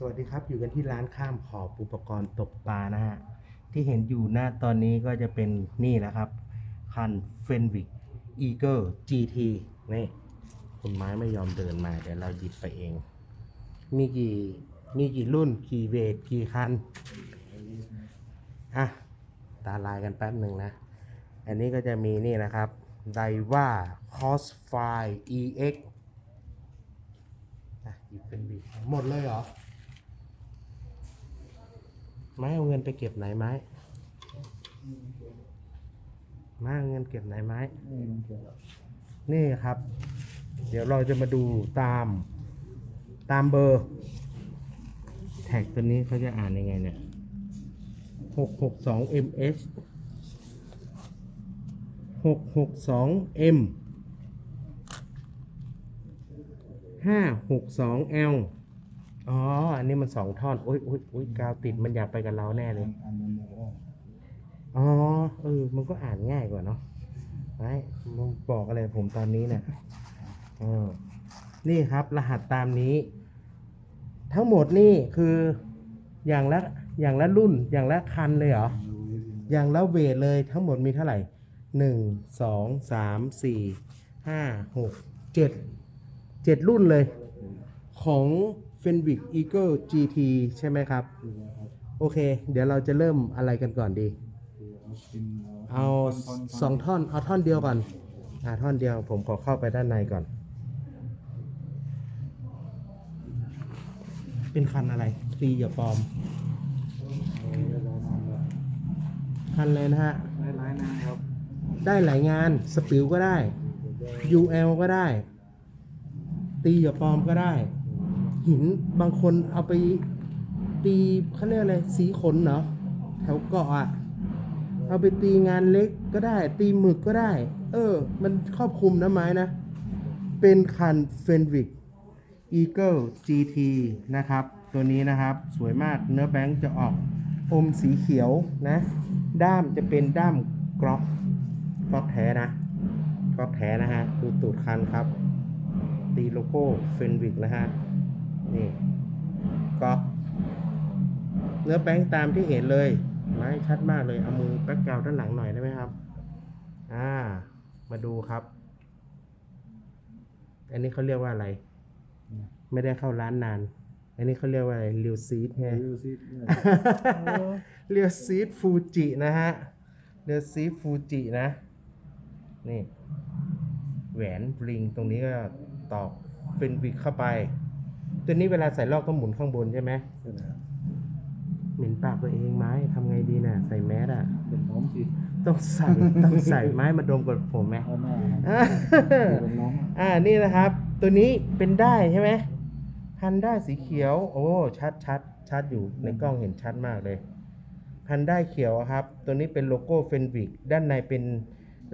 สวัสดีครับอยู่กันที่ร้านข้ามขอบอุปกรณ์ตกปลานะฮะ ที่เห็นอยู่หน้าตอนนี้ก็จะเป็นนี่นะครับ คันเฟนวิกอีเกิล GT นี่คุณไม้ไม่ยอมเดินมา เดี๋ยวเราหยิบไปเอง มีกี่มีกี่รุ่นกี่เวทกี่คัน อะ ตาลายกันแป๊บหนึ่งนะ อันนี้ก็จะมีนี่นะครับไดว่า Crossfire EX อะหยิบเป็นบีหมดเลยเหรอ ไม้เอาเงินไปเก็บไหนไม้ไม้เอาเงินเก็บไหนไม้นี่ครับ เดี๋ยวเราจะมาดูตาม ตามเบอร์ แท็กตัวนี้เขาจะอ่านยังไงเนี่ยหกหกสอง ms หกหกสอง m ห้าหกสอง l อ๋อ อันนี้มันสองท่อน อุ้ยอุ้ยอุ้ยกาวติดมันอยากไปกับเราแน่เลยอ๋อ เออ มันก็อ่านง่ายกว่าเนาะไอ้มึงบอกอะไรผมตอนนี้เนี่ยเออนี่ครับ รหัสตามนี้ ทั้งหมดนี่คืออย่างละอย่างละรุ่นอย่างละคันเลยเหรอ อย่างละเวทเลยทั้งหมดมีเท่าไหร่หนึ่งสองสามสี่ห้าหกเจ็ดเจ็ดรุ่นเลย ของ Fenwick Eagle GT ใช่ไหมครับ โอเค เดี๋ยวเราจะเริ่มอะไรกันก่อนดี เอาสองท่อน เอาท่อนเดียวก่อน อ่าท่อนเดียวผมขอเข้าไปด้านในก่อน เป็นคันอะไรตีอย่าปลอม คันเลยนะฮะ ได้ร้ายนางครับ ได้หลายงาน สปิวก็ได้ UL ก็ได้ ตีอย่าปลอมก็ได้ หินบางคนเอาไปตีเขาเรียกอะไรสีขนเนาะแถวเกาะอะเอาไปตีงานเล็กก็ได้ ตีหมึกก็ได้ เออ มันครอบคลุมนะไม้นะ เป็นคันเฟนวิก Eagle GT นะครับ ตัวนี้นะครับสวยมากเนื้อแบงค์จะออกอมสีเขียวนะ ด้ามจะเป็นด้ามกรอกกรอกแท้นะกรอกแท้นะฮะดูตูดคันครับ ตีโลโก้เฟนวิกนะฮะ นี่กรอกเนื้อแป้งตามที่เห็นเลยไม้ชัดมากเลย เอามือแป๊กกราวด์ด้านหลังหน่อยได้ไหมครับ อ่า มาดูครับ อันนี้เขาเรียกว่าอะไร ไม่ได้เข้าร้านนาน อันนี้เขาเรียกว่าอะไรเรียวซีดไง ดูสิเนี่ยเรียวซีดฟูจินะฮะเรียวซีดฟูจินะ นี่ แหวนบลิงตรงนี้ก็ตอกเป็นวิกเข้าไป ตัวนี้เวลาใส่ลอกต้องหมุนข้างบนใช่ไหมเหม็นปากตัวเองไหมทำไงดีน่ะ ใส่แมสอะเป็นน้องสิต้องใส่ต้องใส่ไม้มาดมกับผมไหมเอาหน้าอ่าเป็นน้องอ่านี่นะครับ ตัวนี้เป็นได้ใช่ไหมพันได้สีเขียว โอ้ชัดชัดชัดอยู่ในกล้องเห็นชัดมากเลย พันได้เขียวครับ ตัวนี้เป็นโลโก้เฟนวิกด้านในเป็น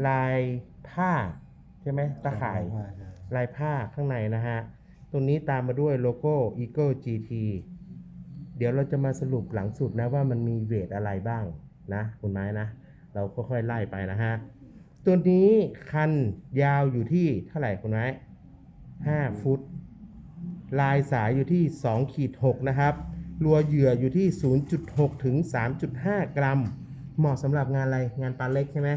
ลายผ้าใช่ไหมตะข่ายลายผ้าข้างในนะฮะ ตรงนี้ตามมาด้วยโลโก้ Eagle GT เดี๋ยวเราจะมาสรุปหลังสุดนะว่ามันมีเวทอะไรบ้างนะคุณไม้นะ เราก็ค่อยไล่ไปนะฮะ ตัวนี้คันยาวอยู่ที่เท่าไหร่คุณไม้5ฟุต ลายสายอยู่ที่2ขีด6นะครับรัวเหยื่ออยู่ที่ 0.6 ถึง 3.5 กรัม เหมาะสำหรับงานอะไร งานปลาเล็กใช่ไหม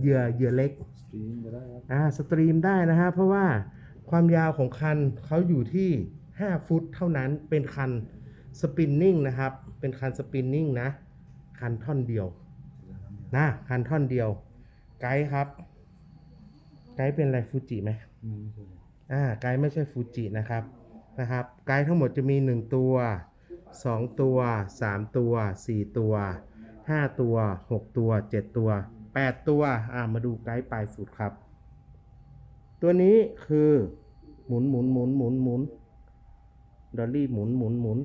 เหยื่อเหยื่อเล็กสตรีมก็ได้ครับอ่า สตรีมได้นะฮะ เพราะว่า ความยาวของคันเขาอยู่ที่ 5 ฟุตเท่านั้นเป็นคันสปินนิ่งนะครับ เป็นคันสปินนิ่งนะ คันท่อนเดียวนะคันท่อนเดียว ไกด์ครับ ไกด์เป็นอะไรฟูจิไหมไม่ใช่อ่าไกด์ไม่ใช่ฟูจินะครับนะครับ ไกด์ทั้งหมดจะมี 1 ตัว 2 ตัว 3 ตัว 4 ตัว 5 ตัว 6 ตัว 7 ตัว 8 ตัวอ่ามาดูไกด์ปลายสุดครับ ตัวนี้คือหมุนหมุนหมุนหมุนหมุนดอลลี่หมุนหมุนหมุน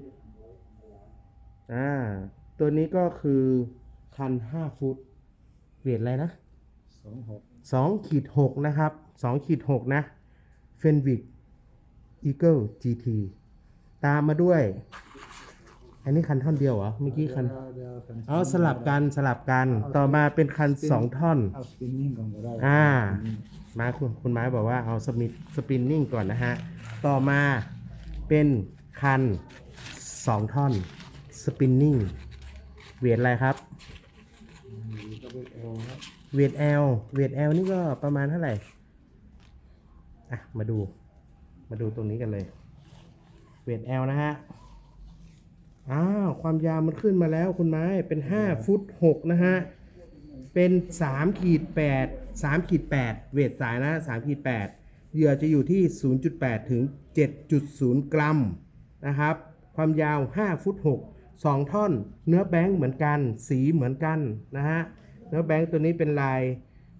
อ่า ตัวนี้ก็คือคัน5ฟุตเวทอะไรนะสองหกสองขีดหกนะครับสองขีดหกนะเฟนวิกอีเกิลจีทีตามมาด้วย อันนี้คันท่อนเดียวเหรอ เมื่อกี้คันเดี๋ยวคันเอาสลับกันสลับกัน ต่อมาเป็นคันสองท่อน เอาสปินนิ่งก่อนก็ได้อ่า มาคุณคุณไม้บอกว่าเอาสมิธสปินนิ่งก่อนนะฮะ ต่อมาเป็นคัน 2 ท่อนสปินนิ่งเวทอะไรครับนี่ก็เป็นเอลครับเวท L เวท L นี่ก็ประมาณเท่าไหร่ อะ มาดู มาดูตรงนี้กันเลย เวท L นะฮะ อ้าว ความยาวมันขึ้นมาแล้วคุณไม้เป็น 5 ฟุต 6 นะฮะ เป็น 3 ขีด 8 3ขีด8เวทสายนะ3ขีด8เหยื่อจะอยู่ที่ 0.8 ถึง 7.0 กรัมนะครับ ความยาว 5 ฟุต 6 2 ท่อน เนื้อแบงค์เหมือนกัน สีเหมือนกันนะฮะ เนื้อแบงค์ตัวนี้เป็นลาย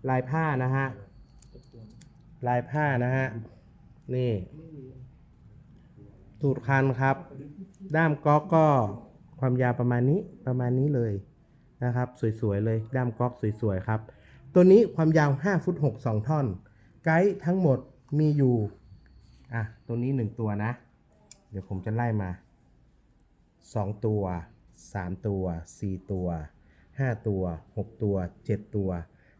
ลายผ้านะฮะ ลายผ้านะฮะ นี่ตูดคันครับ ด้ามก๊อกก็ความยาวประมาณนี้ประมาณนี้เลยนะครับ สวยๆเลย ด้ามก๊อกสวยๆครับ ตัวนี้ความยาว 5 ฟุต 6 2 ท่อน ไกด์ทั้งหมดมีอยู่ อะ ตัวนี้ 1 ตัวนะ เดี๋ยวผมจะไล่มา 2 ตัว 3 ตัว 4 ตัว 5 ตัว 6 ตัว 7 ตัว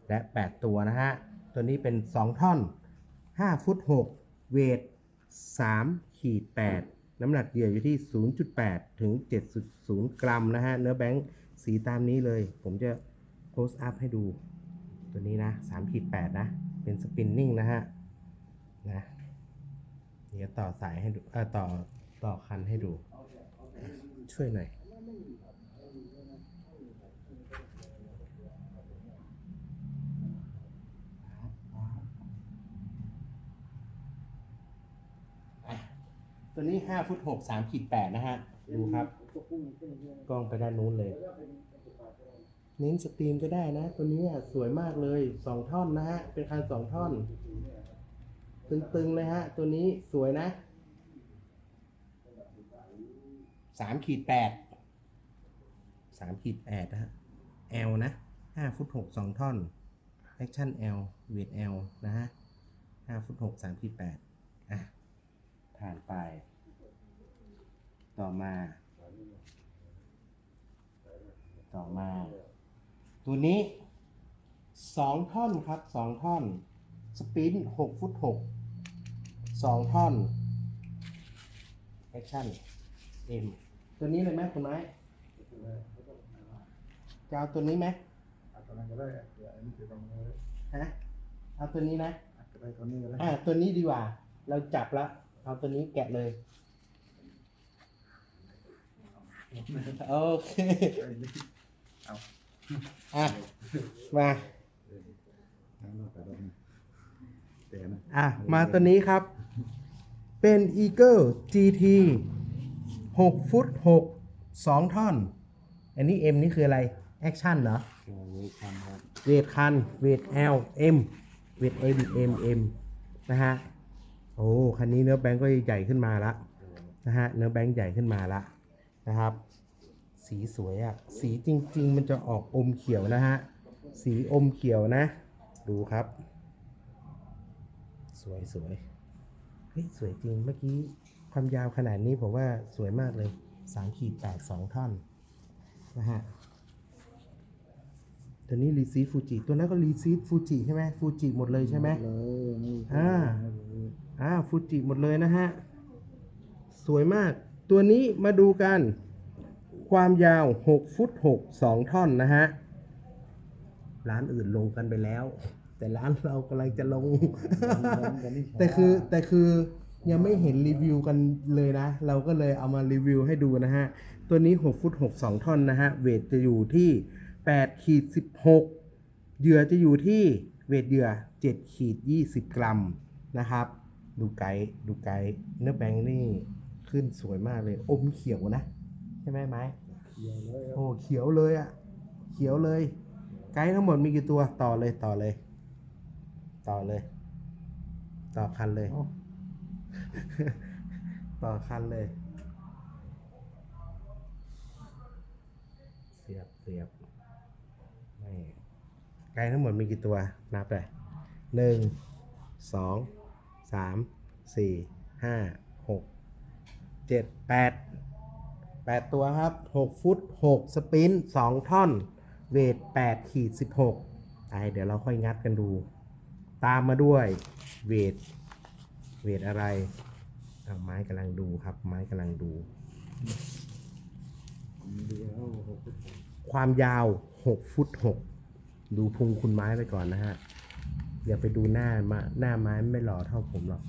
และ 8 ตัวนะฮะ ตัวนี้เป็น 2 ท่อน 5 ฟุต 6 เวท 3 ขีด 8 น้ำหนักเหยื่ออยู่ที่ 0.8 ถึง 7.0 กรัมนะฮะ เนื้อแบงค์สีตามนี้เลย ผมจะโพสต์อัพให้ดู ตัวนี้นะ3ขีด8นะ เป็นสปินนิ่งนะฮะ นะเดี๋ยวต่อสายให้ดูเออต่อต่อคันให้ดู ช่วยหน่อยตัวนี้5ฟุต6 3ขีด8นะฮะ ดูครับ กล้องไปด้านนู้นเลย เน้นสตรีมก็ได้นะ ตัวนี้สวยมากเลย2ท่อนนะฮะ เป็นคัน2ท่อน ตึงๆเลยฮะ ตัวนี้สวยนะ3ขีด8 3ขีด8นะฮะ L นะ5ฟุต6 2ท่อน Action L เวท L นะฮะ5ฟุต6 3ขีด8อะผ่านไป ต่อมา ต่อมา ตัวนี้สองท่อนครับสองท่อน สปินหกฟุตหกสองท่อน แอคชั่นเอ็มตัวนี้เลยไหมคุณไม้จะเอาตัวนี้ไหมเอาตัวนั้นก็ได้เดี๋ยวอันนี้จะต้องเอาไว้ฮะเอาตัวนี้นะเอาตัวนี้ตัวนี้ก็ได้อ่าตัวนี้ดีกว่า เราจับละเอาตัวนี้แกะเลยโอเคเอา อะมาอะมาตัวนี้ครับ เป็น Eagle GT 6 ฟุต 6 2 ท่อน อันนี้ M นี่คืออะไร แอคชั่นเหรอ เวทคัน เวท L M เวท M M M นะฮะ โอ้ คันนี้เนื้อแบงก์ก็ใหญ่ขึ้นมาละนะฮะ เนื้อแบงก์ใหญ่ขึ้นมาละนะครับ สีสวยอะ่ะ สีจริง ๆ มันจะออกอมเขียวนะฮะ สีอมเขียวนะ ดูครับ สวยสวยเฮ้ยสวยจริง เมื่อกี้ความยาวขนาดนี้ผมว่าสวยมากเลยสามขีดแปดสองท่อนนะฮะตัวนี้รีซีฟูจิ ตัวนั้นก็รีซีฟูจิใช่ไหมฟูจิหมดเลยใช่ไหมเลยนี่อ่า อ่า ฟูจิหมดเลยนะฮะ สวยมาก ตัวนี้มาดูกัน ความยาว 6 ฟุต 6 2 ท่อนนะฮะ ร้านอื่นลงกันไปแล้ว แต่ร้านเรากำลังจะลง แต่คือแต่คือยังไม่เห็นรีวิวกันเลยนะ เราก็เลยเอามารีวิวให้ดูนะฮะ ตัวนี้ 6 ฟุต 6 2 ท่อนนะฮะ เวทจะอยู่ที่8ขีด16 เหยื่อจะอยู่ที่เวทเหยื่อ7ขีด20 กรัมนะครับ ดูไกด์ดูไกด์เนื้อแบงค์นี่ขึ้นสวยมากเลย อมเขียวนะ ใช่ไหมไม้ เขียวเลยครับโอ้เขียวเลยอะ่ะ เขียวเลย ไกด์ทั้งหมดมีกี่ตัวต่อเลยต่อเลย ต่อเลย ต่อคันเลยเอ้าต่อคันเลย เสียบเสียบนี่ไกด์ทั้งหมดมีกี่ตัว นับเลยหนึ่งสองสามสี่ห้าหกเจ็ดแปด แปดตัวครับหกฟุตหกสปินสองท่อน เวทแปดขีดสิบหกไอเดี๋ยวเราค่อยงัดกันดู ตามมาด้วยเวท เวทอะไรเอาไม้กำลังดูครับ ไม้กำลังดู ความยาว 6 ฟุต 6 ดูพุงคุณไม้ไปก่อนนะฮะ อย่าไปดูหน้ามาหน้าไม้ไม่หล่อเท่าผมหรอก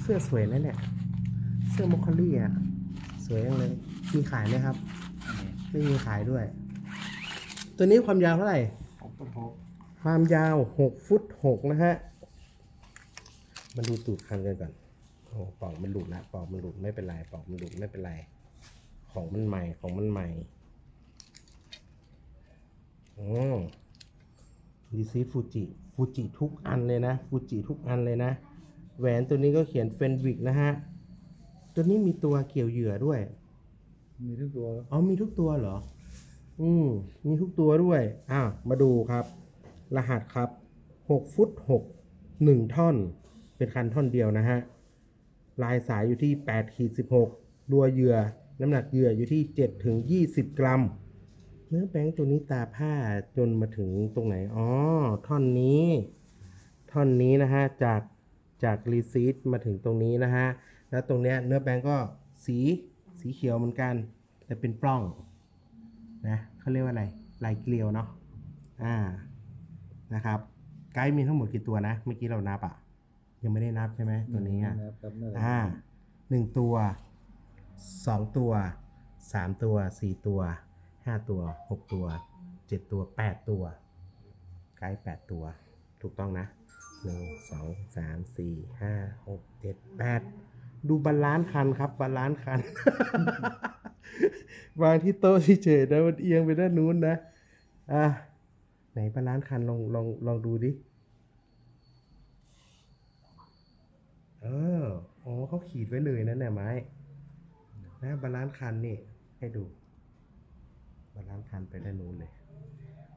เสื้อสวยนะเนี่ย เสื้อมอคคอลี่อะ สวยจังเลย มีขายไหมครับ ไม่มีขายด้วย ตัวนี้ความยาวเท่าไหร่หกฟุตหกความยาว6ฟุต6นะฮะ มาดูตูดคันกันก่อนโอ้ปอกมันหลุดละปอกมันหลุดไม่เป็นไรปอกมันหลุดไม่เป็นไร ของมันใหม่ของมันใหม่โอ้ดีซีฟูจิฟูจิทุกอันเลยนะฟูจิทุกอันเลยนะ แหวนตัวนี้ก็เขียนเฟนวิกนะฮะ ตัวนี้มีตัวเกี่ยวเหยื่อด้วย มีทุกตัวอ๋อมีทุกตัวเหรอ อืมมีทุกตัวด้วยอ้าวมาดูครับ รหัสครับ6ฟุต6 1ท่อน เป็นคันท่อนเดียวนะฮะลายสายอยู่ที่8ขีด16รัวเหยื่อ น้ำหนักเหยื่ออยู่ที่7ถึง20 กรัม เนื้อแบงค์ตัวนี้ตาผ้าจนมาถึงตรงไหน อ๋อ ท่อนนี้ ท่อนนี้นะฮะ จากจากรีซีดมาถึงตรงนี้นะฮะ แล้วตรงเนี้ยเนื้อแบงค์ก็สีสีเขียวเหมือนกัน แต่เป็นปล้องนะเขาเรียกว่าอะไรลายเกลียวเนาะอ่านะครับไกด์มีทั้งหมดกี่ตัวนะ เมื่อกี้เรานับอะยังไม่ได้นับใช่ไหมตัวนี้อะนะครับนั่นแหละอ่าหนึ่งตัวสองตัวสามตัวสี่ตัวห้าตัวหกตัวเจ็ดตัวแปดตัวไกด์แปดตัว ถูกต้องนะหนึ่งสองสามสี่ห้าหกเจ็ดแปด ดูบาลานซ์คันครับบาลานซ์คัน วางที่โต๊ะเฉยๆนะมันเอียงไปด้านนู้นนะอะไหนบาลานซ์คันลองลองลองดูดิเอออ๋อเขาขีดไว้เลยนะเนี่ยไม้นะบาลานซ์คันนี่ ให้ดู บาลานซ์คันไปด้านนู้นเลย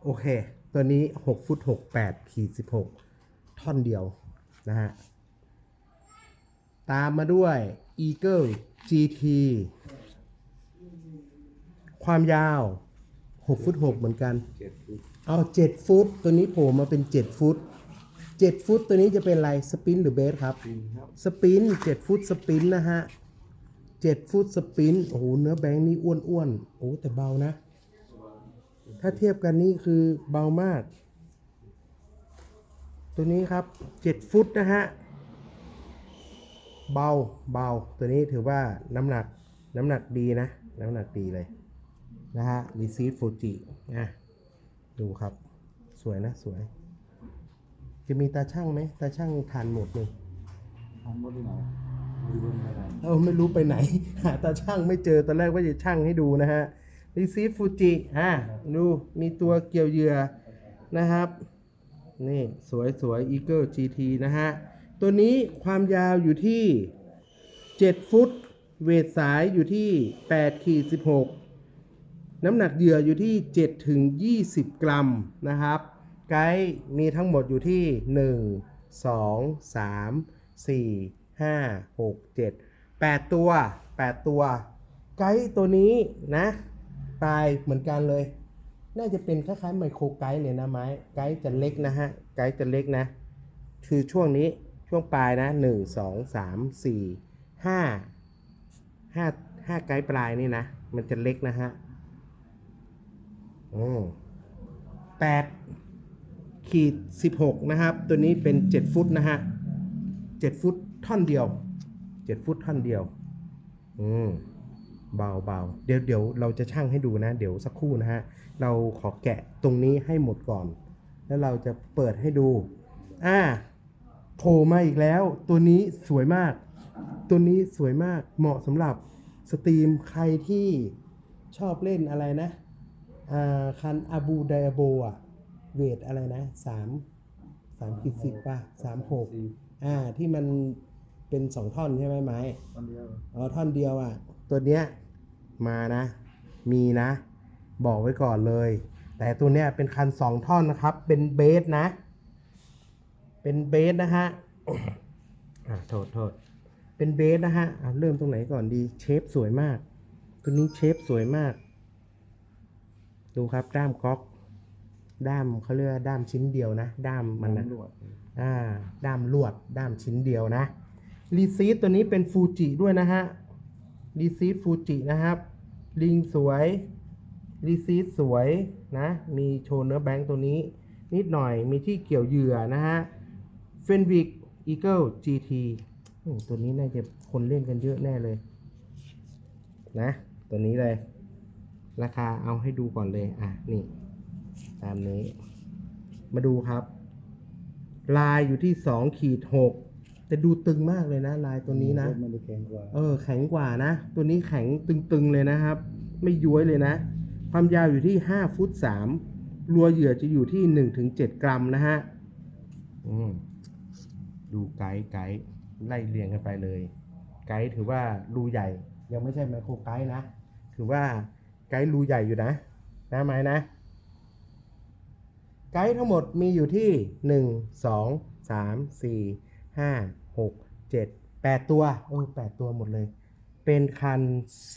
โอเค ตัวนี้6ฟุต6 8ขีด16ท่อนเดียวนะฮะ ตามมาด้วย Eagle GT ความยาว 6 ฟุต 6 เหมือนกันเจ็ดฟุตเอา 7 ฟุต ตัวนี้โผล่มาเป็น 7 ฟุต 7 ฟุตตัวนี้จะเป็นอะไร สปินหรือเบสครับปีนครับ สปิน 7 ฟุตสปินนะฮะ 7 ฟุตสปิน โอ้โห เนื้อแบงค์นี่อ้วนๆ โอ้แต่เบานะ ถ้าเทียบกันนี่คือเบามาก ตัวนี้ครับ 7 ฟุตนะฮะ เบาเบาตัวนี้ถือว่าน้ำหนักน้ำหนักดีนะ น้ำหนักดีเลย นะฮะรีซีฟฟูจิอะดูครับ สวยนะ สวย จะมีตาช่างไหมตาช่างทานหมดเลยทำหมดที่ไหนดูบนอะไรเออไม่รู้ไปไหน หาตาช่างไม่เจอตอนแรกว่าจะช่างให้ดูนะฮะรีซีฟฟูจิอะดูมีตัวเกี่ยวเหยื่อนะครับ นี่ สวยสวย Eagle GT นะฮะ ตัวนี้ความยาวอยู่ที่ 7 ฟุต เวทสายอยู่ที่8ขีด16 น้ำหนักเหยื่ออยู่ที่7ถึง20 กรัมนะครับ ไกด์มีทั้งหมดอยู่ที่ 1 2 3 4 5 6 7 8 ตัว 8 ตัว ไกด์ตัวนี้นะ ตายเหมือนกันเลย น่าจะเป็นคล้ายๆไมโครไกด์เลยนะไม้ ไกด์จะเล็กนะฮะ ไกด์จะเล็กนะ คือช่วงนี้ ช่วงปลายนะหนึ่งสองสามสี่ห้าห้าห้าไกด์ปลายนี่นะ มันจะเล็กนะฮะโอ้แปดขีดสิบหกนะครับ ตัวนี้เป็นเจ็ดฟุตนะฮะเจ็ดฟุตท่อนเดียวเจ็ดฟุตท่อนเดียว อืมเบาเบาเดี๋ยวเดี๋ยวเราจะช่างให้ดูนะ เดี๋ยวสักครู่นะฮะ เราขอแกะตรงนี้ให้หมดก่อน แล้วเราจะเปิดให้ดู อ่า โผล่มาอีกแล้ว ตัวนี้สวยมาก ตัวนี้สวยมากเหมาะสำหรับสตรีมใครที่ชอบเล่นอะไรนะอ่าคันอาบูไดอาโบอะเวทอะไรนะสามสามขีดสิบป่ะสามหกสี่อ่าที่มันเป็นสองท่อนใช่ไหมไม้คนเดียวอ๋อท่อนเดียวอะ ตัวเนี้ยมานะ มีนะ บอกไว้ก่อนเลย แต่ตัวเนี้ยเป็นคันสองท่อนนะครับ เป็นเบสนะ เป็นเบสนะฮะอ่าโทษโทษเป็นเบสนะฮะอะเริ่มตรงไหนก่อนดี เชฟสวยมาก ตัวนี้เชฟสวยมาก ดูครับด้ามก๊อก ด้ามเขาเรียกว่าด้ามชิ้นเดียวนะ ด้ามมันนะตำรวจอ่า ด้ามลวด ด้ามชิ้นเดียวนะรีซีฟตัวนี้เป็นฟูจิด้วยนะฮะรีซีฟฟูจินะครับ ลิงสวยรีซีฟสวยนะ มีโชว์เนื้อแบงค์ตัวนี้ นิดหน่อย มีที่เกี่ยวเหยื่อนะฮะ เฟนวิกอีเกิล GT อืมตัวนี้น่าจะคนเล่นกันเยอะแน่เลย นะ ตัวนี้เลย ราคาเอาให้ดูก่อนเลย อะ นี่ ตามนี้ มาดูครับ ลายอยู่ที่สองขีดหกแต่ดูตึงมากเลยนะ ลายตัวนี้นะมันจะแข็งกว่าเออ แข็งกว่านะ ตัวนี้แข็งตึงๆเลยนะครับ ไม่ย้วยเลยนะ ความยาวอยู่ที่5ฟุต3รัวเหยื่อจะอยู่ที่1-7กรัมนะฮะ อืม ดูไกด์ไกด์ไล่เรียงกันไปเลย ไกด์ถือว่ารูใหญ่ยังไม่ใช่ไมโครไกด์นะ ถือว่าไกด์รูใหญ่อยู่นะนะไหมนะ ไกด์ทั้งหมดมีอยู่ที่หนึ่งสองสามสี่ห้าหกเจ็ดแปดตัวโอ้แปดตัวหมดเลย เป็นคัน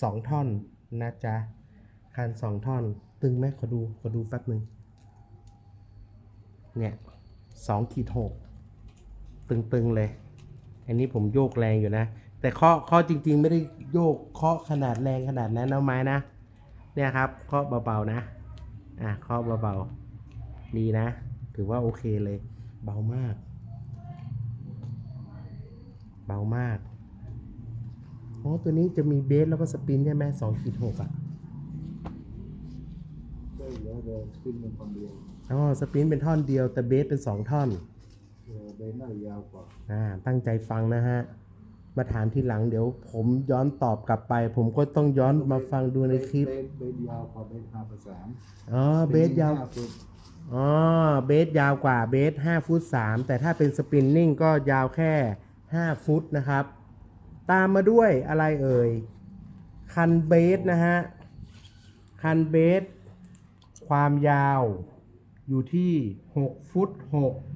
สองท่อนนะจ๊ะ คันสองท่อน ตึงไหมขอดู ขอดูแป๊บหนึ่งเนี่ยสองขีดหก ตึงๆเลย อันนี้ผมโยกแรงอยู่นะ แต่เคาะเคาะจริง ๆ ไม่ได้โยกเคาะขนาดแรงขนาดนั้นเอาไม้นะ เนี่ยครับเคาะเบาๆนะ อะเคาะเบาๆ ดีนะ ถือว่าโอเคเลย เบามาก เบามากอ๋อตัวนี้จะมีเบสแล้วก็สปินใช่ไหมสองขีดหกอะได้แล้วเดี๋ยวขึ้นเป็นคนเดียวอ๋อสปินเป็นท่อนเดียวแต่เบสเป็นสองท่อน เดี๋ยวเบนหน้ายาวกว่าอ่าตั้งใจฟังนะฮะ มาถามทีหลังเดี๋ยวผมย้อนตอบกลับไป ผมก็ต้องย้อนมาฟังดูในคลิป เบนเบนยาวกว่าเบนห้าประสามอ๋อเบสยาวห้ฟุตอ๋อเบสยาวกว่าเบส5ฟุต3แต่ถ้าเป็นสปินนิ่งก็ยาวแค่ 5 ฟุตนะครับ ตามมาด้วยอะไรเอ่ย คันเบสนะฮะ คันเบส ความยาวอยู่ที่ 6 ฟุต6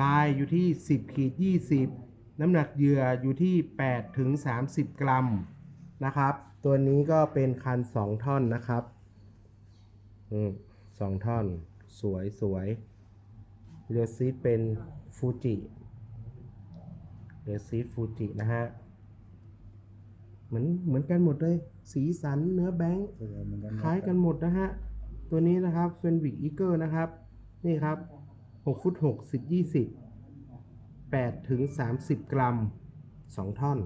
ลายอยู่ที่ 10ขีด20 น้ำหนักเหยื่ออยู่ที่8ถึง30 กรัมนะครับ ตัวนี้ก็เป็นคัน 2 ท่อนนะครับอืมสองท่อน สวยสวยเรือซีดเป็นฟูจิเรือซีดฟูจินะฮะเหมือนเหมือนกันหมดเลย สีสันเนื้อแบงค์เออเหมือนกันคล้ายกันหมดนะฮะ ตัวนี้นะครับเฟนวิกอีเกิลนะครับ นี่ครับ 6ฟุต6 10 20 8ถึง30 กรัม 2 ท่อน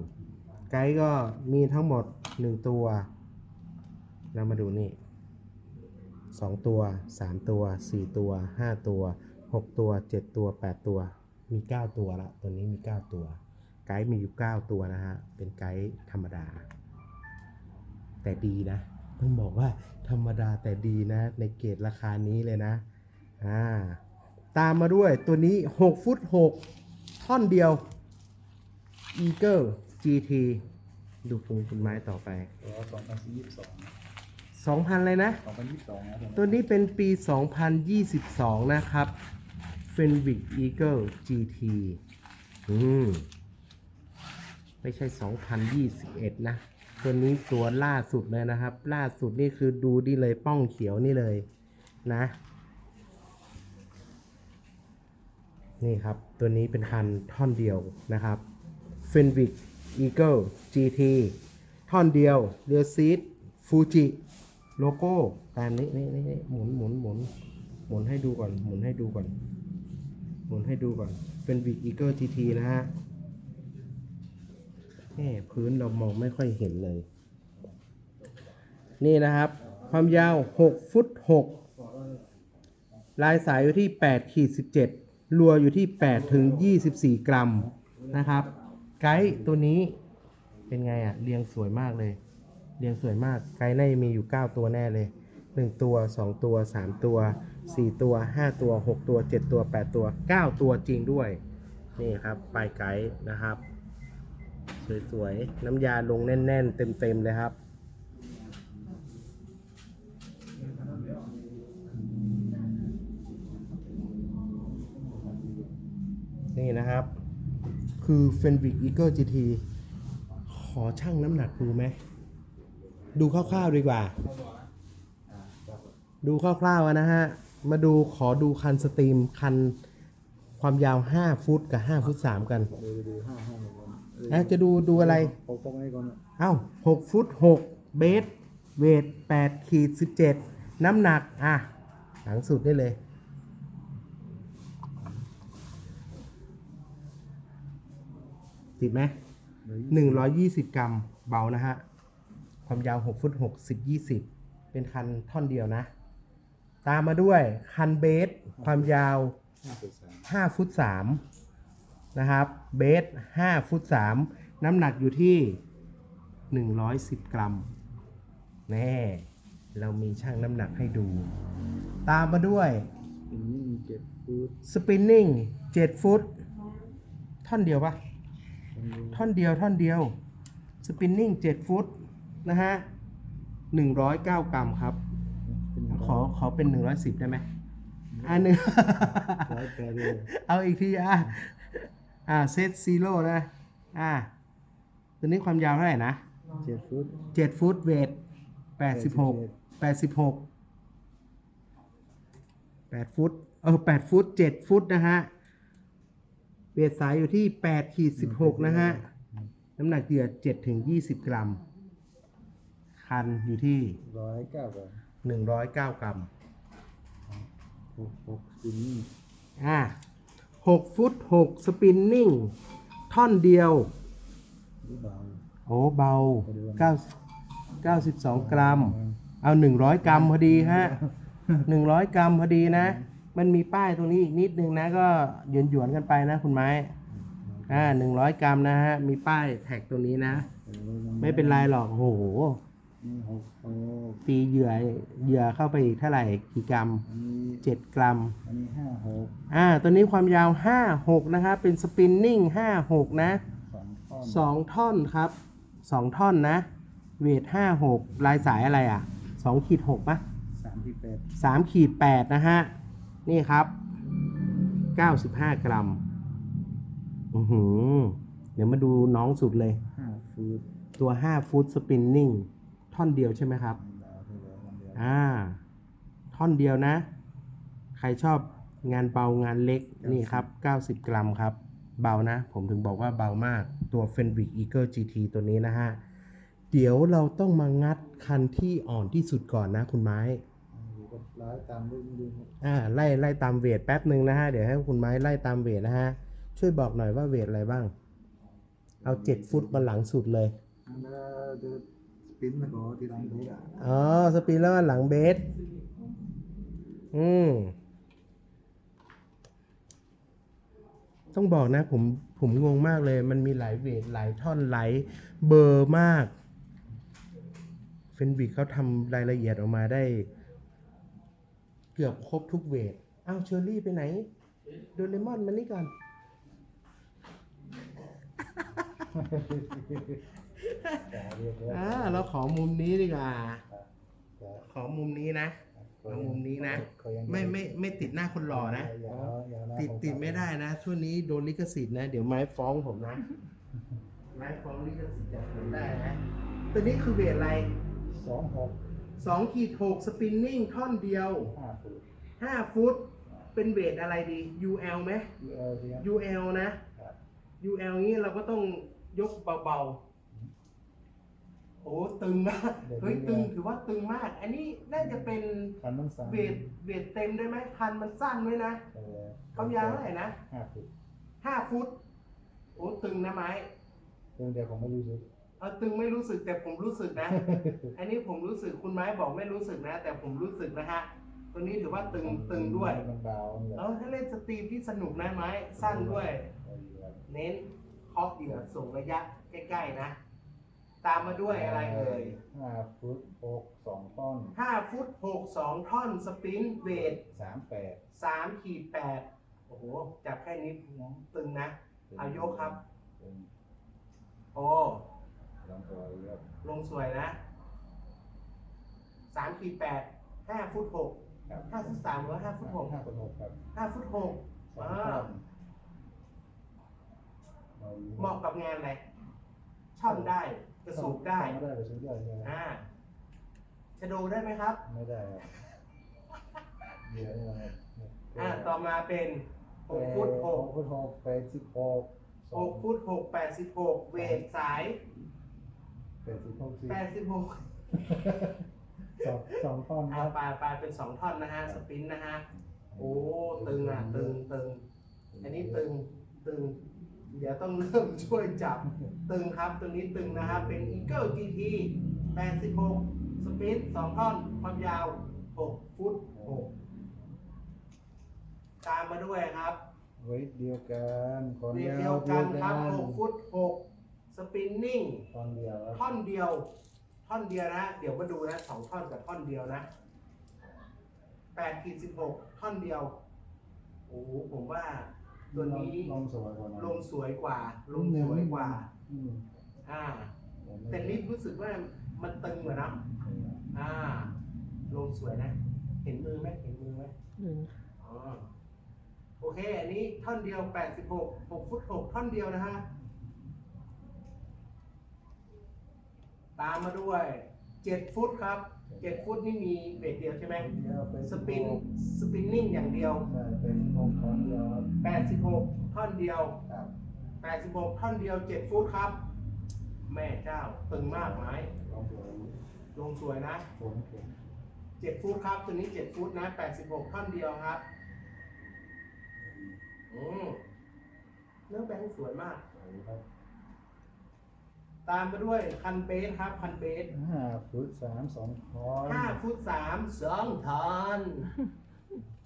ไกด์ก็มีทั้งหมด 1 ตัว เรามาดูนี่ 2 ตัว 3 ตัว 4 ตัว 5 ตัว 6 ตัว 7 ตัว 8 ตัว มี 9 ตัวละตัวนี้มี 9 ตัว ไกด์มีอยู่ 9 ตัวนะฮะ เป็นไกด์ธรรมดา แต่ดีนะ ต้องบอกว่าธรรมดาแต่ดีนะ ในเกรดราคานี้เลยนะ อ่า ตามมาด้วยตัวนี้ 6 ฟุต 6 ท่อนเดียว Eagle GT ดูพุงคุณไม้ต่อไป ตัวสองพันยี่สิบสอง2,000 เลยนะ สองพันยี่สิบสองนะตัวนี้เป็นปี 2022 นะครับ Fenwick Eagle GT อืม ไม่ใช่ 2021 นะ ตัวนี้ตัวล่าสุดเลยนะครับ ล่าสุดนี่คือดูดีเลยป้องเขียวนี่เลยนะ นี่ครับ ตัวนี้เป็นคันท่อนเดียวนะครับ f e n w i c Eagle GT ท่อนเดียว เรือซีดฟูจิ โลโก้ตามนี้นี่นี่หมุนหมุนหมุนหมุนให้ดูก่อน หมุนให้ดูก่อน หมุนให้ดูก่อน f e n w i c Eagle GT นะฮะแม่พื้นเรามองไม่ค่อยเห็นเลย นี่นะครับ ความยาว 6 ฟุต 6 ลายสายอยู่ที่8ขีด17 รัวอยู่ที่ 8 ถึง 24 กรัมนะครับ ไกด์ตัวนี้เป็นไงอะ่ะเรียงสวยมากเลย เรียงสวยมาก ไกด์น่าจะมีอยู่ 9 ตัวแน่เลย 1 ตัว 2 ตัว 3 ตัว 4 ตัว 5 ตัว 6 ตัว 7 ตัว 8 ตัว 9 ตัวจริงด้วย นี่ครับปลายไกด์นะครับ สวยๆ น้ำยาลงแน่น ๆ เต็ม ๆ เลยครับ นี่นะครับ คือ Fenwick Eagle GT ขอชั่งน้ำหนักดูไหม ดูคร่าวๆดีกว่า ดูคร่าวๆอะนะฮะ มาดูขอดูคันสตรีมคันความยาว 5 ฟุตกับ 5 ฟุต 3 กันดูดูห้าห้าหกคนอะจะดูดูอะไรหกตรงนี้ก่อนเอ้า 6 ฟุต 6 เบส เวท8ขีด17 น้ำหนัก อะ หลังสุดได้เลย ติดไหมหนึ่งร้อยยี่สิบกรัมเบานะฮะ ความยาวหกฟุตหกสิบยี่สิบเป็นคันท่อนเดียวนะ ตามมาด้วยคันเบสความยาวห้าสิบสามห้าฟุตสามนะครับ เบสห้าฟุตสามน้ำหนักอยู่ที่หนึ่งร้อยสิบกรัมแน่เรามีช่างน้ำหนักให้ดู ตามมาด้วยอันนี้มีเจ็ดฟุตสปินนิ่งเจ็ดฟุต ท่อนเดียวปะตรงนี้ ท่อนเดียวท่อนเดียวสปินนิ่ง7ฟุตนะฮะ109กรัมครับเป็นขอขอเป็น110ได้ไหมอ่าหนึ่งร้อยแปดเลยเอาอีกทีอะอ่าเซตซีโร่นะอ่าตัวนี้ความยาวเท่าไหร่นะเจ็ดฟุต7ฟุตเวท86 86 8ฟุตเออ8ฟุต7ฟุตนะฮะ เวทสายอยู่ที่8ขีด16 นะฮะ น้ำหนักเหยื่อ7ถึง20 กรัม คันอยู่ที่ ร้อยเก้าบาท109 กรัม หกหกสิบนี่อ่า6ฟุต 6 สปินนิ่ง ท่อนเดียวนี่เบาโอ้เบา9 92 กรัม เอา 100 กรัมพอดีฮะ 100 กรัมพอดีนะ มันมีป้ายตรงนี้อีกนิดนึงนะ ก็หยวนหยวนกันไปนะคุณไม้อ่า100กรัมนะฮะ มีป้ายแท็กตัวนี้นะ ไม่เป็นไรหรอกโอ้โหมีหกหกตีเหยื่อเหยื่อเข้าไปอีกเท่าไหร่กี่กรัมอันนี้7กรัมอันนี้ห้าหกอ่าตัวนี้ความยาว5 6นะครับเป็นสปินนิ่ง5 6นะสองท่อนครับ2ท่อนนะ เวท5 6ลายสายอะไรอะ2ขีด6ปะสามที่แปด3ขีด8นะฮะ นี่ครับ 95 กรัม อือหือ เดี๋ยวมาดูน้องสุดเลย ห้าฟุตตัว 5 ฟุตสปินนิ่ง ท่อนเดียวใช่ไหมครับท่อ่า ท่อนเดียวนะ ใครชอบงานเบางานเล็กนี่ครับ 90 กรัมครับ เบานะ ผมถึงบอกว่าเบามาก ตัว f e n w i c Eagle GT ตัวนี้นะฮะ เดี๋ยวเราต้องมางัดคันที่อ่อนที่สุดก่อนนะคุณไม้ อยู่กับร้อยตามด้วยดูอ่าไล่ไล่ตามเวทแป๊บหนึ่งนะฮะ เดี๋ยวให้คุณไม้ไล่ตามเวทนะฮะ ช่วยบอกหน่อยว่าเวทอะไรบ้าง เอา7ฟุตมาหลังสุดเลยแล้วเดี๋ยวสปินมาก่อนที่หลังดูอะอ๋อสปีดแล้วก็หลังเบสอืมต้องบอกนะผมผมงงมากเลย มันมีหลายเวทหลายท่อนหลายเบอร์มาก เฟนวิกเขาทำรายละเอียดออกมาได้เกือบครบทุกเวทอ้าวเชอรี่ไปไหน โดเรมอนมานี่ก่อนแต่เรียกว่าอ่าเราขอมุมนี้ดีกว่าแต่ขอมุมนี้นะเอามุมนี้นะเขายังไม่ไม่ไม่ติดหน้าคนหล่อนะอย่าเอาอย่าเอาหน้าติดของติดไม่ได้นะ ช่วงนี้โดนลิขสิทธิ์นะ เดี๋ยวไม้ฟ้องผมนะ ไม้ฟ้องลิขสิทธิ์จากผมได้นะ ตัวนี้คือเวทอะไรสองหก สองขีดหกสปินนิ่งท่อนเดียว ห้าฟุตห้าฟุต เป็นเวทอะไรดี UL ไหม ยูเอลเทียม UL นะ ครับ UL งี้เราก็ต้องยกเบาๆ โอ้ตึงมาก เฮ้ย ตึงถือว่าตึงมาก อันนี้น่าจะเป็นคันมันสั่นเวทเวทเต็มได้ไหมคันมันสั้นด้วยนะเออความยาวเท่าไหร่นะห้าฟุตห้าฟุต โอ้ตึงนะไม้ เรื่องเดียวผมไม่รู้สึก เออตึงไม่รู้สึกแต่ผมรู้สึกนะ อันนี้ผมรู้สึกคุณไม้บอกไม่รู้สึกนะ แต่ผมรู้สึกนะฮะตัวนี้ถือว่าตึงตึงด้วยมันเบาเนี่ยเออถ้าเล่นสตรีมที่สนุกนะไม้สั้นด้วย เน้นเคาะเหยื่อส่งระยะใกล้ๆนะ ตามมาด้วยอะไรเอ่ยห้าฟุตหกสองต้นห้าฟุตหกสองท่อนสปรินต์เวทสามแปดสามขีดแปดโอ้โหจับแค่นี้ตึงนะ เอายกครับเป็นโอ้ ลองตัวเยอะลงสวยนะสามขีดแปดห้าฟุตหกครับห้าฟุตสามหรือว่าห้าฟุตหกห้าฟุตหกครับห้าฟุตหกสองอ่าต้นเราอยู่เหมาะกับงานอะไรช่อนได้กระสูบได้ไม่ได้กระสูบได้ใช่ไหมอ่าจะดูได้ไหมครับ ไม่ได้ครับเดี๋ยวนะครับอ่าต่อมาเป็นหกฟุตหกฟุตหกแปดสิบหก หกฟุตหกแปดสิบหกเวทสาย แปดสิบหกสิบแปดสิบหกสองสองท่อนคอ่ารับปลายปลายเป็นสองท่อนนะฮะสปรินต์นะฮะโอ้ตึงอะตึงตึงอันนี้ตึงตึง เดี๋ยวต้องเริ่มช่วยจับตึงครับตัวนี้ตึงนะครับเป็น Eagle GT 86 สปรินต์สองท่อนความยาว 6 ฟุต6ตามมาด้วยครับเวทเดียวกันคนเรียยเดีายววกันครับ 6 ฟุต6 สปรินนิ่งตอนเดียวครับท่อนเดียว ท่อนเดียวนะ เดี๋ยวมาดูนะสองท่อนกับท่อนเดียวนะแปดขีดสิบหกท่อนเดียว โอ้โหผมว่าตัวนี้ลงสวยกว่านั้นลงสวยกว่าลงสวยกว่าอืมอ่า แต่นี่รู้สึกว่ามันตึงกว่านะอ่า ลงสวยนะ เห็นมือไหมเห็นมือไหมอืมอ๋อโอเค อันนี้ท่อนเดียวแปดสิบหกหกฟุตหกท่อนเดียวนะฮะ ตามมาด้วยเจ็ดฟุตครับเจ็ดฟุตนี่มีเบรกเดียวใช่ไหมเดียวไปสปินสปินนิ่งอย่างเดียวใช่เป็นหกท่อนเดียวครับแปดสิบหกท่อนเดียว ครับแปดสิบหกท่อนเดียวเจ็ดฟุตครับ แม่เจ้าตึงมากไหมลองสวยลงสวยนะฝนเข็มเจ็ดฟุตครับ ตัวนี้เจ็ดฟุตนะแปดสิบหกท่อนเดียวครับอืมเนื้อแบงค์สวยมาก สวยครับ ตามมาด้วยคันเบสครับคันเบสห้าฟุตสามสองท่อนห้าฟุตสามสองทอน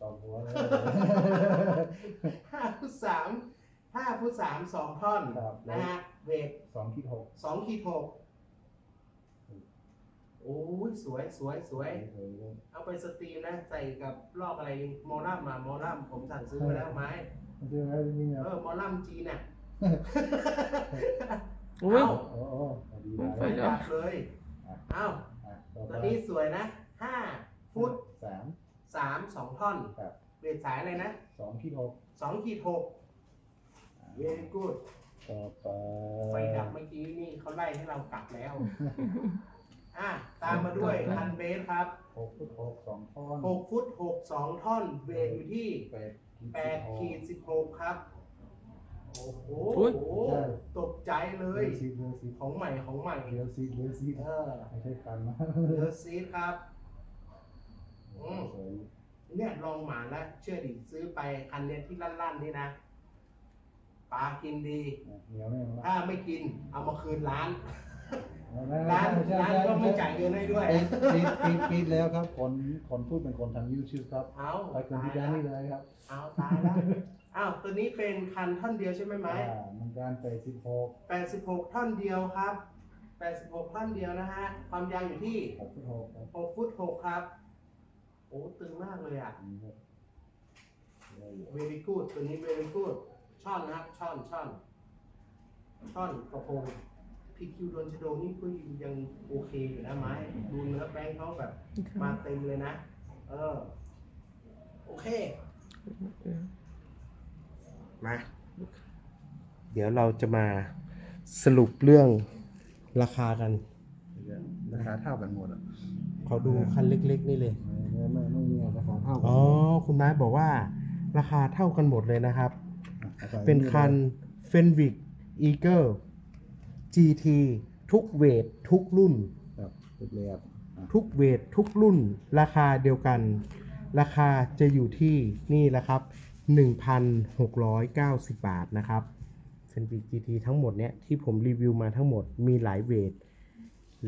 ต่อหัวเลยห้าฟุตสามห้าฟุตสามสองท่อนครับนะฮะเวทสองขีดหกสองขีดหกโอ้ยสวยสวยสวยสวยเลยเอาไปสตรีมนะ ใส่กับรอบอะไรมอลัมมามอลัมผมสั่งซื้อมาแล้วไม้มันจะอะไรจริงๆคเอรับอมอลัมจีนน่ะ อุ้ย เอ้าโอ้โหดีไฟนะดัดับเลยเอ้าอะต่อตัวไปนี้สวยนะห้าฟุตสามสามสองท่อนครับเวทสายอะไรนะสองขีดหกสองขีดหก very good ต่อไปไฟดับเมื่อกี้นี่เขาไล่ให้เรากลับแล้ว อะตามมาด้วยคันเบสครับหกฟุตหกสองท่อน6ฟุต6 2ท่อนเวทอยู่ที่แปดขีด8ขีด16ครับ โอ้โหอุ๊ยตกใจเลเดืยอซีเดือซีของใหม่ของใหม่เดือซีเดือซีเออไม่ใช่คันนะเดอซีดครับ อืม สวยเนี่ยลองหมาแล้วเชื่อดิซื้อไปคันเนี้ยที่ลั่นๆนี่นะปลากินดี เหนียวแน่นอนถ้าไม่กิน เอามาคืนร้าน ร้าร้านนร้านก็ไม่จ่ายเงินให้ด้วยปิดปิดปิดแล้วครับคนคนพูดเป็นคนทำยูทูบครับเอาไปคนตายที่ด้านแล้วนี้เลยครับ เอาตายแล้ว อ้าวตัวนี้เป็นคันท่อนเดียวใช่ไหมไหมอ่ามันการไปสิบหก86ท่อนเดียวครับ86ท่อนเดียวนะฮะ ความยาวอยู่ที่หกฟุตหกครับ6ฟุต6ครับ โอ้ตึงมากเลยอะ นี่ครับได้อยู่ very good ตัวนี้ very good ช่อนนะครับ ช่อนช่อน ช่อนกระโปรงพีคิวโดนชโดนี่ก็ยังโอเคอยู่นะไม้ดูเนื้อแป้งเขาแบบ มาเต็มเลยนะ เออ โอเค มาเดี๋ยวเราจะมาสรุปเรื่องราคากันราคาเท่ากันหมดอะขอดูคันเล็กๆนี่เลย ไม่ไม่ไม่มีราคาเท่ากัอ๋อ คุณไม้บอกว่า ราคาเท่ากันหมดเลยนะครับราคาเป็นคัน f e n w i c Eagle GT ทุกเวททุกรุ่นครับเป็นเลยครับอะทุกเวททุกรุ่น ราคาเดียวกัน ราคาจะอยู่ที่นี่แหละครับ 1,690 บาทนะครับ f e n w i c GT ทั้งหมดเนี้ยที่ผมรีวิวมาทั้งหมดมีหลายเวท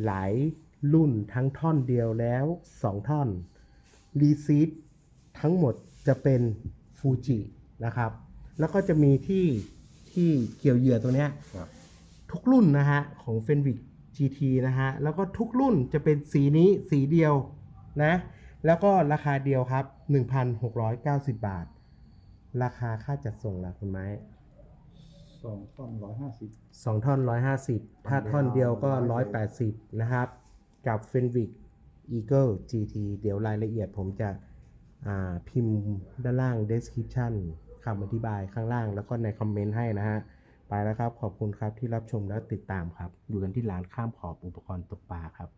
หลายรุ่นทั้งท่อนเดียวแล้ว 2 ท่อน รีซีททั้งหมดจะเป็นฟูจินะครับ แล้วก็จะมีที่ที่เกี่ยวเหยื่อตัวเนี้ยครับทุกรุ่นนะฮะของ f e n w i c GT นะฮะ แล้วก็ทุกรุ่นจะเป็นสีนี้สีเดียวนะ แล้วก็ราคาเดียวครับ 1,690 บาท ราคาค่าจัดส่งล่ะคุณไม้สองท่อนร้อยห้าสิบสองท่อน150ถ้าท่อนเดียวก็180นะครับ กับ f e n w i c Eagle GT เดี๋ยวรายละเอียดผมจะอ่าพิมพ์ด้านล่าง description คำอธิบายข้างล่างแล้วก็ในคอมเมนต์ให้นะฮะ ไปแล้วครับ ขอบคุณครับที่รับชมและติดตามครับ อยู่กันที่ร้านข้ามขอบอุปกรณ์ตกปลาครับ